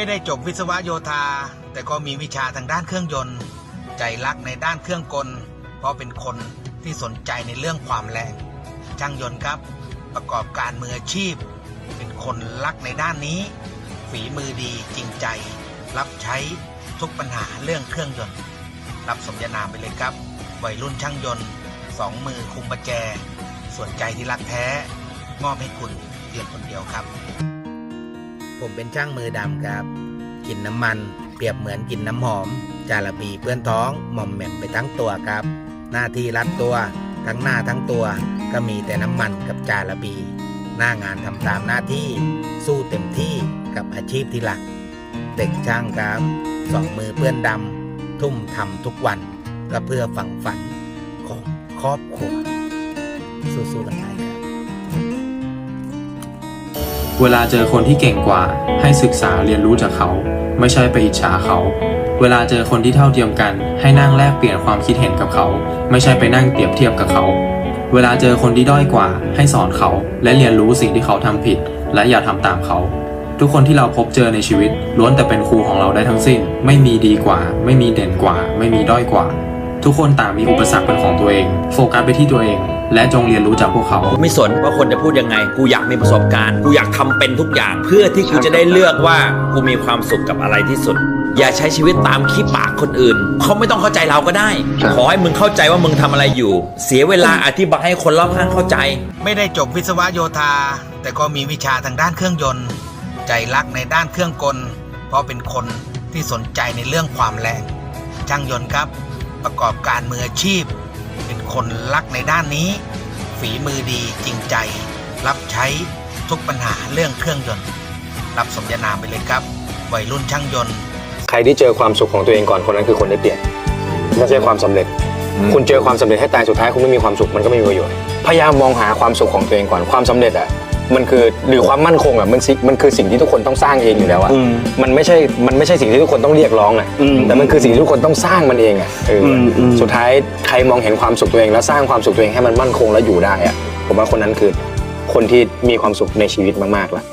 ไม่ได้จบวิศวะโยธา แต่ก็มีวิชาทางด้านเครื่องยนต์ ใจรักในด้านเครื่องกล เพราะเป็นคนที่สนใจในเรื่องความแรง ช่างยนต์ครับ ประกอบการมืออาชีพ เป็นคนรักในด้านนี้ ฝีมือดีจริงใจ รับใช้ทุกปัญหาเรื่องเครื่องยนต์ รับสมญานามไปเลยครับ วัยรุ่นช่างยนต์สองมือคุมประแจ ส่วนใจที่รักแท้ มอบให้คุณเพียงคนเดียวครับ ผมเป็นช่างมือดำครับกินน้ำมัน เปรียบเหมือนกินน้ำหอม จาระบีเปื้อนท้องหม่อมแหม่มไปทั้งตัวครับ หน้าที่รัดตัว ทั้งหน้าทั้งตัว ก็มีแต่น้ำมันกับจาระบี หน้างานทำตามหน้าที่ สู้เต็มที่กับอาชีพที่หลัก เด็กช่างครับสองมือเปื้อนดำทุ่มทำทุกวันก็เพื่อฝังฝันของครอบครัวสู้ๆกันไปครับ เวลาเจอคนที่เก่งกว่า ให้ศึกษาเรียนรู้จากเขา ไม่ใช่ไปอิจฉาเขา เวลาเจอคนที่เท่าเทียมกัน ให้นั่งแลกเปลี่ยนความคิดเห็นกับเขา ไม่ใช่ไปนั่งเปรียบเทียบกับเขา เวลาเจอคนที่ด้อยกว่า ให้สอนเขา และเรียนรู้สิ่งที่เขาทำผิด และอย่าทำตามเขา ทุกคนที่เราพบเจอในชีวิตล้วนแต่เป็นครูของเราได้ทั้งสิ้น ไม่มีดีกว่า ไม่มีเด่นกว่า ไม่มีด้อยกว่า ทุกคนต่างมีอุปสรรคเป็นของตัวเอง โฟกัสไปที่ตัวเอง และจงเรียนรู้จากพวกเขา กูไม่สนว่าคนจะพูดยังไง กูอยากมีประสบการณ์ กูอยากทำเป็นทุกอย่าง เพื่อที่กูจะได้เลือกว่ากูมีความสุขกับอะไรที่สุด อย่าใช้ชีวิตตามขี้ปากคนอื่น เขาไม่ต้องเข้าใจเราก็ได้ขอให้มึงเข้าใจว่ามึงทำอะไรอยู่ เสียเวลาอธิบายให้คนรอบข้างเข้าใจ ไม่ได้จบวิศวะโยธา แต่ก็มีวิชาทางด้านเครื่องยนต์ ใจรักในด้านเครื่องกล เพราะเป็นคนที่สนใจในเรื่องความแรงช่างยนต์ครับ ประกอบการมืออาชีพ เป็นคนรักในด้านนี้ ฝีมือดีจริงใจ รับใช้ทุกปัญหาเรื่องเครื่องยนต์ รับสมญานามไปเลยครับ วัยรุ่นช่างยนต์ ใครที่เจอความสุขของตัวเองก่อนคนนั้นคือคนได้เปรียบไม่ใช่ความสำเร็จ คุณเจอความสำเร็จให้ตายสุดท้ายคุณไม่มีความสุขมันก็ไม่มีประโยชน์พยายามมองหาความสุขของตัวเองก่อนความสำเร็จอะ มันคือหรือความมั่นคงอะมันสิมันคือสิ่งที่ทุกคนต้องสร้างเองอยู่แล้วอะมันไม่ใช่มันไม่ใช่สิ่งที่ทุกคนต้องเรียกร้องอะแต่มันคือสิ่งที่ทุกคนต้องสร้างมันเองอะเอออสุดท้ายใครมองเห็นความสุขตัวเอง แล้วสร้างความสุขตัวเองให้มันมั่นคงและอยู่ได้อะผมว่าคนนั้นคือคนที่มีความสุขในชีวิตมากๆละ